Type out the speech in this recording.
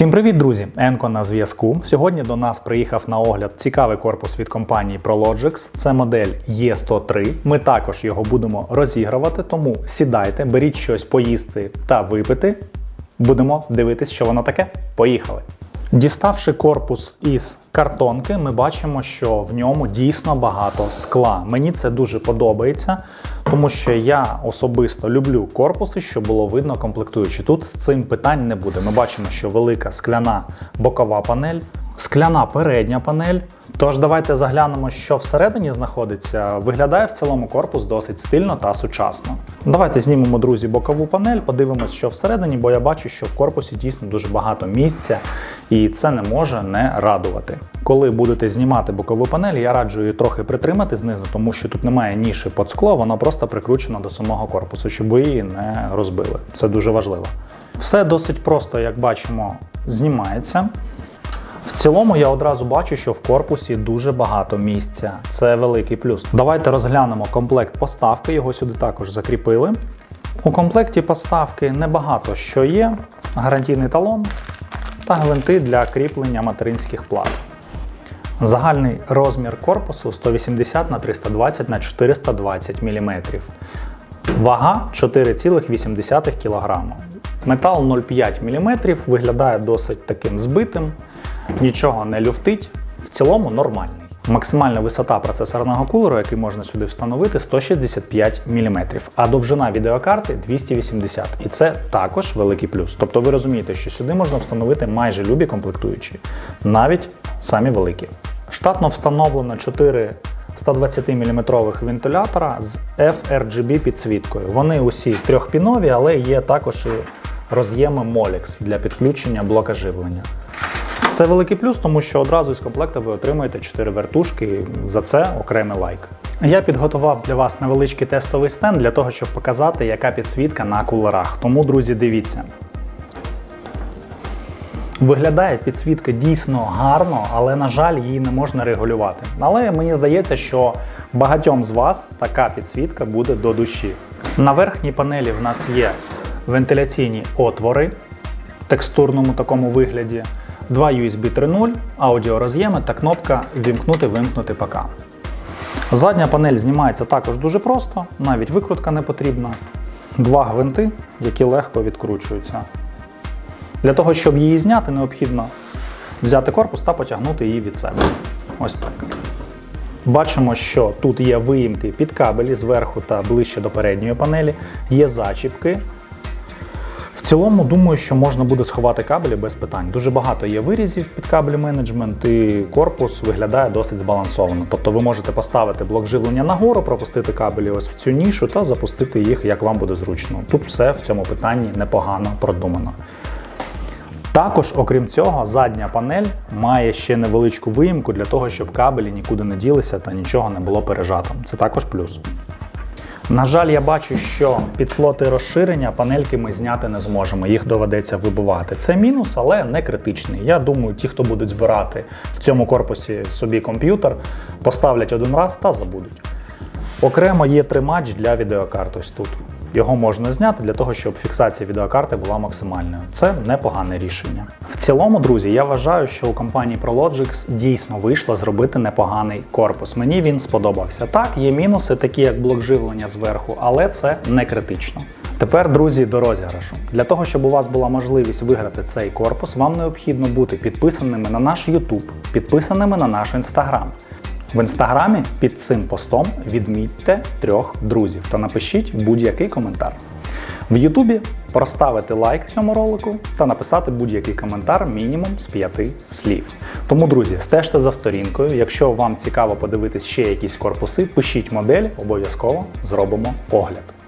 Всім привіт, друзі! Енко на зв'язку. Сьогодні до нас приїхав на огляд цікавий корпус від компанії Prologix. Це модель E103. Ми також його будемо розігрувати, тому сідайте, беріть щось поїсти та випити. Будемо дивитись, що воно таке. Поїхали! Діставши корпус із картонки, ми бачимо, що в ньому дійсно багато скла. Мені це дуже подобається, тому що я особисто люблю корпуси, щоб було видно комплектуючі. Тут з цим питань не буде. Ми бачимо, що велика скляна бокова панель, скляна передня панель. Тож давайте заглянемо, що всередині знаходиться. Виглядає в цілому корпус досить стильно та сучасно. Давайте знімемо, друзі, бокову панель, подивимось, що всередині, бо я бачу, що в корпусі дійсно дуже багато місця, і це не може не радувати. Коли будете знімати бокову панель, я раджу її трохи притримати знизу, тому що тут немає ніші під скло, воно просто прикручено до самого корпусу, щоб ви її не розбили. Це дуже важливо. Все досить просто, як бачимо, знімається. В цілому я одразу бачу, що в корпусі дуже багато місця. Це великий плюс. Давайте розглянемо комплект поставки, його сюди також закріпили. У комплекті поставки небагато що є: гарантійний талон та гвинти для кріплення материнських плат. Загальний розмір корпусу 180 на 320 на 420 мм. Вага 4,8 кг. Метал 0,5 мм виглядає досить таким збитим, нічого не люфтить, в цілому нормальний. Максимальна висота процесорного кулеру, який можна сюди встановити, 165 мм, а довжина відеокарти 280 І це також великий плюс. Тобто ви розумієте, що сюди можна встановити майже любі комплектуючі, навіть самі великі. Штатно встановлено 4 120-мм вентилятора з FRGB підсвіткою. Вони усі трьохпінові, але є також і роз'єми Molex для підключення блока живлення. Це великий плюс, тому що одразу із комплекта ви отримуєте 4 вертушки. За це окремий лайк. Я підготував для вас невеличкий тестовий стенд для того, щоб показати, яка підсвітка на кулерах. Тому, друзі, дивіться. Виглядає підсвітка дійсно гарно, але, на жаль, її не можна регулювати. Але мені здається, що багатьом з вас така підсвітка буде до душі. На верхній панелі в нас є вентиляційні отвори в текстурному такому вигляді, два USB 3.0, аудіороз'єми та кнопка Вімкнути-вимкнути ПК. Задня панель знімається також дуже просто, навіть викрутка не потрібна. Два гвинти, які легко відкручуються. Для того, щоб її зняти, необхідно взяти корпус та потягнути її від себе. Ось так. Бачимо, що тут є виїмки під кабелі зверху та ближче до передньої панелі, є зачіпки. Цілому, думаю, що можна буде сховати кабелі без питань. Дуже багато є вирізів під кабель менеджмент, і корпус виглядає досить збалансовано. Тобто ви можете поставити блок живлення нагору, пропустити кабелі ось в цю нішу та запустити їх, як вам буде зручно. Тут все в цьому питанні непогано продумано. Також, окрім цього, задня панель має ще невеличку виїмку для того, щоб кабелі нікуди не ділися та нічого не було пережато. Це також плюс. На жаль, я бачу, що під слоти розширення панельки ми зняти не зможемо, їх доведеться вибивати. Це мінус, але не критичний. Я думаю, ті, хто будуть збирати в цьому корпусі собі комп'ютер, поставлять один раз та забудуть. Окремо є тримач для відеокарт ось тут. Його можна зняти для того, щоб фіксація відеокарти була максимальною. Це непогане рішення. В цілому, друзі, я вважаю, що у компанії Prologix дійсно вийшло зробити непоганий корпус. Мені він сподобався. Так, є мінуси, такі як блок живлення зверху, але це не критично. Тепер, друзі, до розіграшу. Для того, щоб у вас була можливість виграти цей корпус, вам необхідно бути підписаними на наш YouTube, підписаними на наш Instagram. В інстаграмі під цим постом відмітьте трьох друзів та напишіть будь-який коментар. В Ютубі проставити лайк цьому ролику та написати будь-який коментар мінімум з п'яти слів. Тому, друзі, стежте за сторінкою. Якщо вам цікаво подивитись ще якісь корпуси, пишіть модель, обов'язково зробимо огляд.